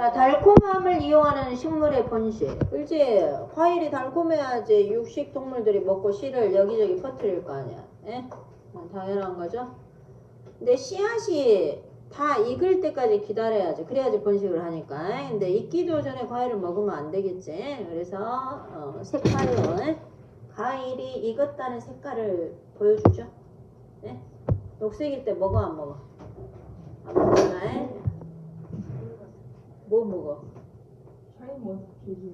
자, 달콤함을 이용하는 식물의 번식. 그렇지? 과일이 달콤해야지 육식 동물들이 먹고 씨를 여기저기 퍼뜨릴 거 아니야. 예? 어, 당연한 거죠. 근데 씨앗이 다 익을 때까지 기다려야지. 그래야지 번식을 하니까. 근데 익기도 전에 과일을 먹으면 안 되겠지. 그래서 어, 색깔은 과일이 익었다는 색깔을 보여주죠. 예? 녹색일 때 먹어 안 먹어? 안 먹잖아. 뭐 먹어? 샤인머스켓이래.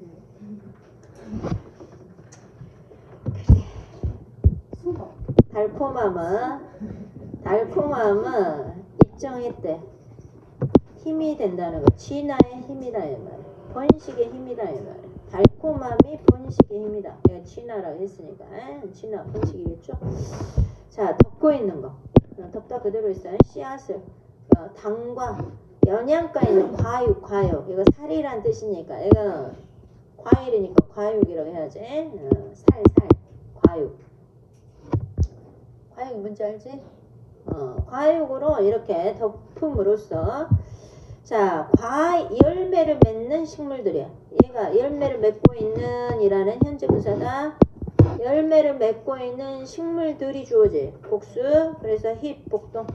수박. 달콤함은 달콤함은 때 힘이 된다는 거 진화의 힘이다 이 말. 번식의 힘이다 이 말. 달콤함이 번식의 힘이다. 내가 진화라고 했으니까 에? 진화 번식이겠죠. 자 덮고 있는 거 어, 덮다 그대로 있어요. 씨앗을 어, 당과 영양가 있는 과육 과육 이거 살이란 뜻이니까 이거 과일이니까 과육이라고 해야지. 어, 살 살 과육. 과육이 뭔지 알지? 어, 과육으로 이렇게 덮음으로써 자, 과 열매를 맺는 식물들이야. 얘가 열매를 맺고 있는 이라는 현재 분사다. 열매를 맺고 있는 식물들이 주어지. 복수. 그래서 힙 복동.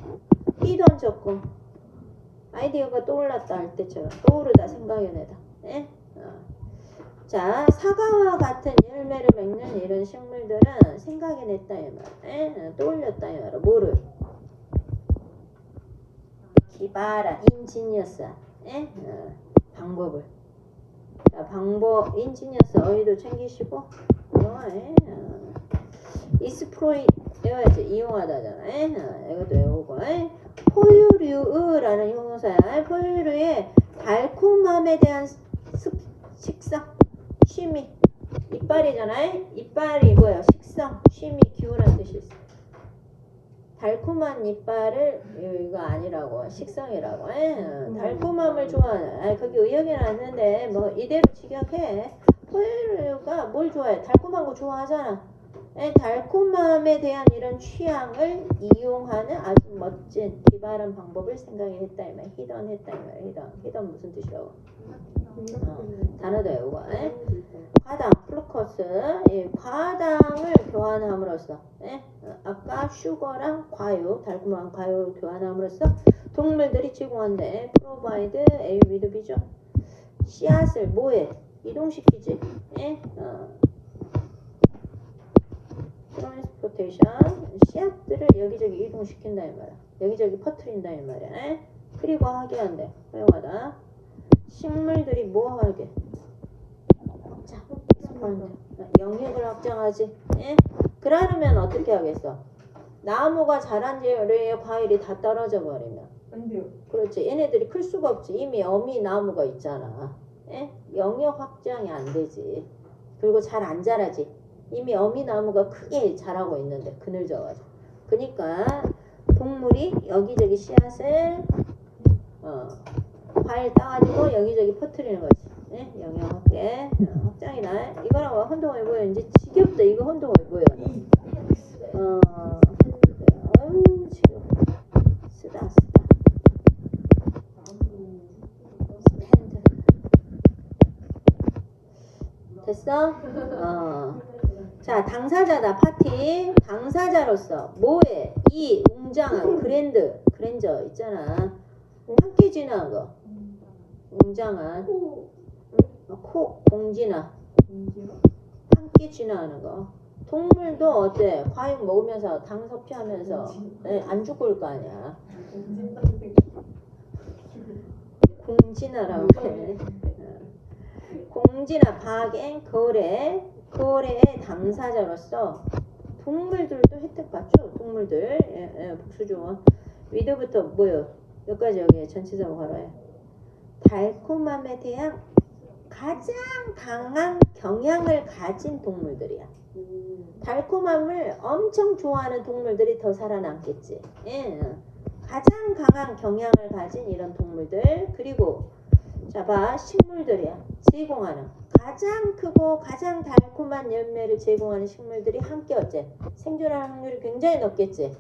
희던 적금. 아이디어가 떠올랐다 할 때처럼 떠오르다 생각해내다. 네? 어. 자, 사과와 같은 열매를 맺는 이런 식물들은 생각해냈다 이 말. 에? 떠올렸다 이 말. 뭐를? 기바라 인지니어스 에? 어, 방법을. 자, 방법 인지니어스 어휘도 챙기시고 영어에 어, 이스프로이 이용하다잖아. 에? 어, 이것도 외우고 에? 포유류라는 형용사야. 포유류의 달콤함에 대한 습, 식성 취미. 이빨이잖아 이빨이 뭐야 식성 취미 기호란 뜻이 있어 달콤한 이빨을 이거 아니라고 식성이라고. 에? 어, 달콤함을 좋아하는 아 거기 의역에 놨는데 뭐 이대로 직역해. 포유류가 뭘 좋아해? 달콤한 거 좋아하잖아. 에, 달콤함에 대한 이런 취향을 이용하는 아주 멋진 기발한 방법을 생각했다 이 말. 히던 했다 이 말. 히던 히던 무슨 뜻이라고 어, 단어도 외우고 에? 과당 플루커스 예, 과당을 교환함으로써 예? 어, 아까 슈거랑 과육 달콤한 과육을 교환함으로써 동물들이 제공한대 provide a with 비죠 씨앗을 뭐해 이동시키지 예? 어. 트랜스포테이션 씨앗들을 여기저기 이동시킨다 이 말이야 여기저기 퍼트린다 이 말이야 에? 그리고 하게 한대 허용하다 식물들이 뭐 하게 자, expand. 영역을 확장하지. 예? 그러면 어떻게 하겠어? 나무가 자란 뒤에 과일이 다 떨어져 버리면. 그렇지. 얘네들이 클 수가 없지. 이미 어미 나무가 있잖아. 예? 영역 확장이 안 되지. 그리고 잘 안 자라지. 이미 어미 나무가 크게 자라고 있는데 그늘져가지고. 그러니까 동물이 여기저기 씨앗을 어, 과일 따가지고 여기저기 퍼뜨리는 거지. 예? 영역 확대. 어, 확장이다. 이거랑 뭐 혼동이 보여. 이제 지겹다. 이거 혼동이 보여. 이. 어, 아유, 지금 쓰다 쓰다. 됐어? 어. 자, 당사자다, 파티. 당사자로서, 뭐해? 이 웅장한 그랜드, 그랜저 있잖아. 함께 지나한 거. 웅장한, 코. 인지요? 함께 지나가는 거. 동물도 어때? 과육 먹으면서 당 섭취하면서 예, 안 죽을 거 아니야. 공진아라고 해. 공진아 박엔 거래 거래의 당사자로서 동물들도 혜택 받죠. 동물들 예, 예, 복수 조언 위드부터 뭐요? 여기까지 여기 전체적으로 걸어요. 달콤함에 대한 가장 강한 경향을 가진 동물들이야. 달콤함을 엄청 좋아하는 동물들이 더 살아남겠지. 예. 가장 강한 경향을 가진 이런 동물들 그리고 자봐 식물들이야 제공하는 가장 크고 가장 달콤한 열매를 제공하는 식물들이 함께 어째 생존할 확률이 굉장히 높겠지.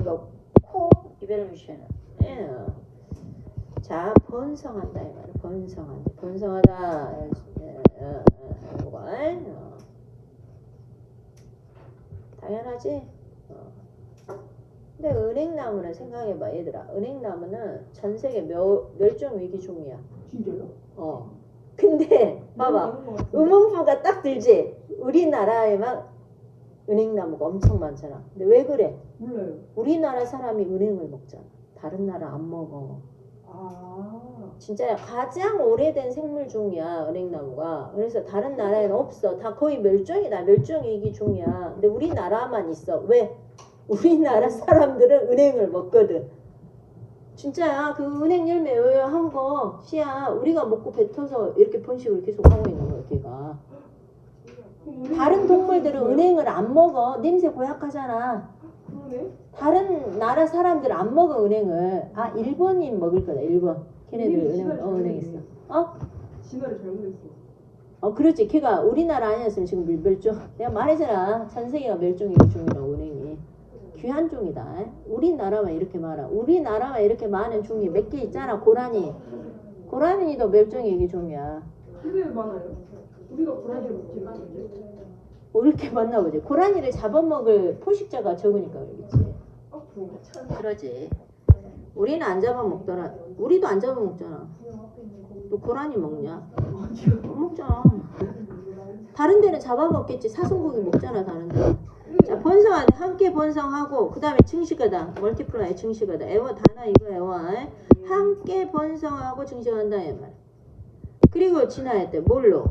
이거 코 이베르미션은 예. 자 번성한다 이 말이야. 번성한다. 번성하다. 어, 어, 어. 당연하지. 어. 근데 은행나무는 생각해봐 얘들아. 은행나무는 전 세계 멸, 멸종 위기 종이야. 진짜요? 어. 근데 봐봐. 음원부가 딱 들지. 우리나라에만 은행나무가 엄청 많잖아. 근데 왜 그래? 몰라요. 우리나라 사람이 은행을 먹잖아. 다른 나라 안 먹어. 아. 진짜 가장 오래된 생물종이야 은행나무가. 그래서 다른 나라에는 없어. 다 거의 멸종이다. 멸종위기 종이야. 근데 우리나라만 있어. 왜? 우리나라 사람들은 은행을 먹거든. 진짜야. 그 은행 열매 한거 시야. 우리가 먹고 뱉어서 이렇게 번식을 계속 하고 있는 거야, 걔가. 다른 동물들은 은행을 안 먹어. 냄새 고약하잖아. 그러네. 다른 나라 사람들 안 먹어 은행을. 아 일본인 먹을 거다. 일본. 걔네들 은행 어 은행 있어. 어? 진화를 잘못했어. 어 그렇지. 걔가 우리나라 아니었으면 지금 멸- 멸종. 내가 말했잖아. 전 세계가 멸종위기 종이라고 은행이. 귀한 종이다. 우리나라만 이렇게 많아. 우리나라만 이렇게 많은 종이 몇 개 있잖아. 고라니. 고라니도 멸종위기 종이야. 근데 많아요. 우리가 고라니를 먹지 이렇게 많나 보지. 고라니를 잡아먹을 포식자가 적으니까 그러겠지. 앞으로. 그러지. 우리는 안 잡아먹더라. 우리도 안 잡아먹잖아. 너 고라니 먹냐? 못 먹잖아. 다른 데는 잡아먹겠지. 사슴고기 먹잖아. 다른 데. 자, 번성하는 함께 번성하고 그 다음에 증식하다. 멀티플라이 증식하다. 애원 단어 이거 애원. 함께 번성하고 증식한다 이 말. 그리고 진화했대. 뭘로?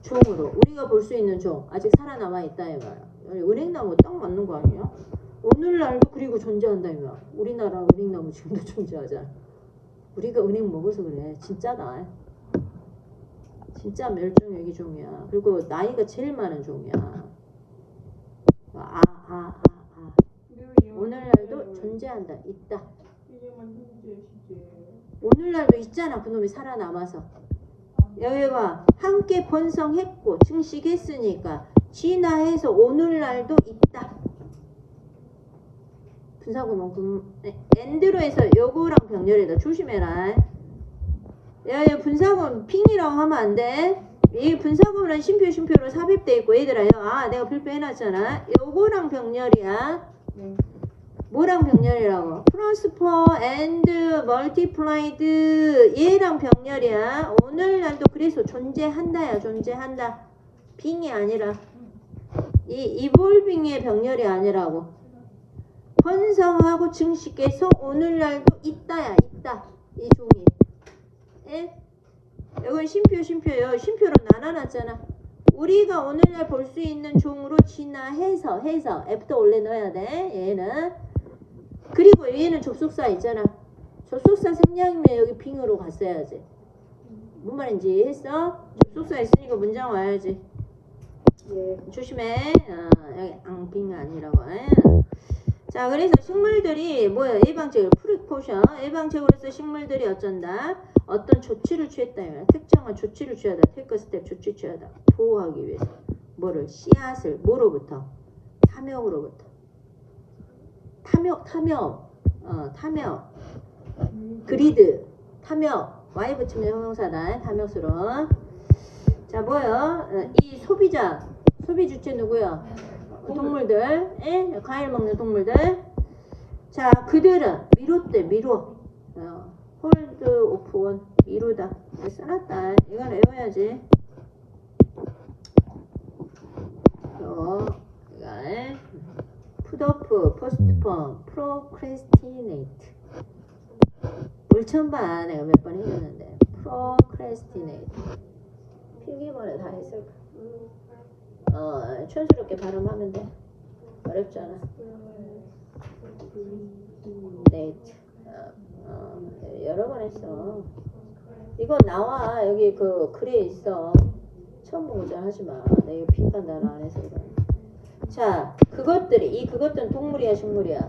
종으로. 우리가 볼 수 있는 종. 아직 살아남아 있다 이 말. 은행나무 딱 맞는 거 아니야? 오늘날도 그리고 존재한다 이 말. 우리나라 은행나무 지금도 존재하잖아. 우리가 은행 먹어서 그래. 진짜다. 진짜 멸종위기 종이야. 그리고 나이가 제일 많은 종이야. 아, 아, 아, 아. 오늘날도 존재한다. 있다. 오늘날도 있잖아. 그놈이 살아남아서. 여기 봐. 함께 번성했고 증식했으니까 진화해서 오늘날도 있다. 분사구문 엔드로에서 요거랑 병렬이다. 조심해라. 야, 야 분사구문 핑이라고 하면 안 돼. 이 분사구문은 심표 심표로 삽입돼 있고 얘들아. 야, 아 내가 별표 해놨잖아. 요거랑 병렬이야. 네. 뭐랑 병렬이라고? 프로스퍼 앤드 멀티플라이드 얘랑 병렬이야. 오늘날도 그래서 존재한다야 존재한다. 빙이 아니라 이 이볼빙의 병렬이 아니라고. 번성하고 증식해서 오늘날도 있다야 있다 이 종이. 예? 이건 심표 심표요. 심표로 나눠놨잖아. 우리가 오늘날 볼 수 있는 종으로 진화해서 해서 F도 원래 넣어야 돼. 얘는 그리고 얘는 접속사 있잖아. 접속사 생략이면 여기 빙으로 갔어야지. 뭔 말인지 했어? 접속사 있으니까 문장 와야지. 예. 조심해. 어, 여기 앙빙 아니라고. 에. 자, 그래서 식물들이 뭐야? 예방책을 프리코션. 예방책으로서 식물들이 어쩐다? 어떤 조치를 취했다. 이거야. 특정한 조치를 취하다. 테이크 스텝 조치 취하다. 보호하기 위해서. 뭐를? 씨앗을 뭐로부터? 탐욕으로부터. 탐욕, 탐욕. 어, 탐욕. 그리드. 탐욕. Y 붙이면 형용사다. 탐욕스러운. 자, 뭐요? 어, 이 소비자. 소비 주체 누구야? 동물들, 예? 과일 먹는 동물들. 자, 그들은 미뤘대, 미뤄. 어, 홀드 오프 원. 이거 써놨다. 이건 외워야지. 또, 이거, 예? 푸드오프, 포스트폰, 프로크레스티네이트. 뭘 처음 봐. 내가 몇 번 해줬는데. 프로크레스티네이트. 필기번에 다 했을까? 어, 촌스럽게 발음하면 돼. 어렵지 않아. 네이트. 어, 어, 여러 번 했어. 이거 나와. 여기 그 글에 있어. 처음 보고 잘 하지 마. 내가 빈칸 단어 안 해서 그래. 자, 그것들이, 이 그것들은 동물이야, 식물이야?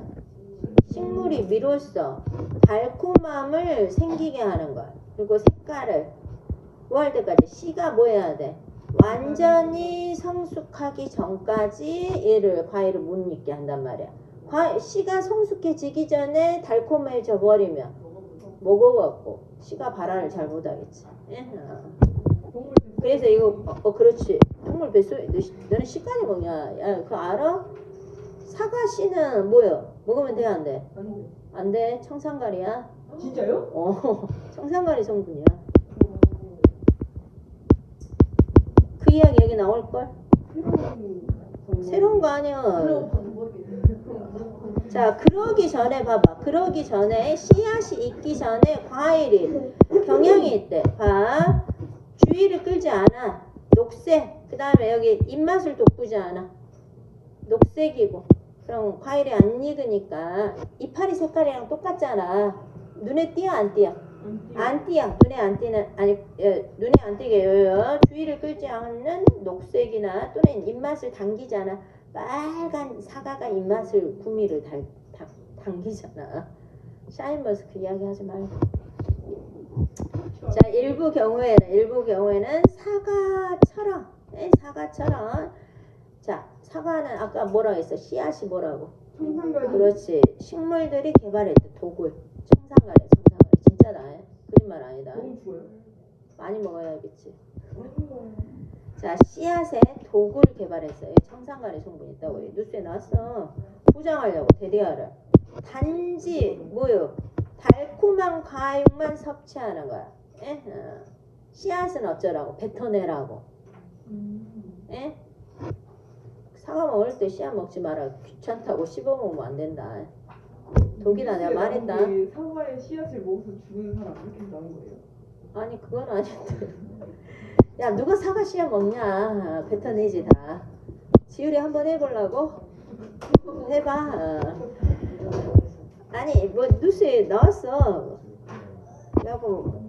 식물이 미로써 달콤함을 생기게 하는 것. 그리고 색깔을. 뭐할 때까지? 씨가 뭐 해야 돼? 완전히 성숙하기 전까지 얘를 과일을 못 익게 한단 말이야. 과, 씨가 성숙해지기 전에 달콤해져 버리면 먹어갖고 씨가 발화를 잘 못하겠지. 그래서 이거 어, 어, 그렇지. 동물 뱃속에 너, 너는 씨까지 먹냐? 야 그거 알아? 사과 씨는 뭐요? 먹으면 돼 안 돼? 안 돼. 청산가리야. 진짜요? 어 청산가리 성분이야. 그 이야기 여기 나올 걸? 새로운 거 아니야. 자, 그러기 전에 봐봐. 그러기 전에 씨앗이 있기 전에 과일이 경향이 있대. 봐. 주의를 끌지 않아. 녹색. 그 다음에 여기 입맛을 돋구지 않아. 녹색이고. 그럼 과일이 안 익으니까 이파리 색깔이랑 똑같잖아. 눈에 띄어 안 띄어? 안 띄어. 눈에 안 띄는 아니 예, 눈에 안 띄게 요요. 주의를 끌지 않는 녹색이나 또는 입맛을 당기잖아. 빨간 사과가 입맛을 구미를 달, 당, 당기잖아. 샤인머스크 이야기하지 말고. 자 일부 경우에는 일부 경우에는 사과처럼 예, 사과처럼 자 사과는 아까 뭐라 했어 씨앗이 뭐라고 청산가리. 그렇지 식물들이 개발했대 도굴 청산가래 청산가래 진짜다 예? 그림말 아니다. 많이 먹어야겠지 자 씨앗에 독을 개발했어요. 청산가리 성분이 있다고 해. 뉴스에 나왔어. 포장하려고 대대하를. 단지 뭐요? 달콤한 과육만 섭취하는 거야. 에? 어. 씨앗은 어쩌라고? 뱉어내라고. 에? 사과 먹을 때 씨앗 먹지 마라. 귀찮다고 씹어 먹으면 안 된다. 독이다 내가 말했다. 사과의 씨앗을 먹어서 죽은 사람 이렇게 나온 거예요. 아니 그건 아닌데. 야 누가 사과 씨앗 먹냐? 뱉어내지 다. 지율이 한번 해보려고? 해봐. 어. 아니 뭐 뉴스에 나왔어. 여보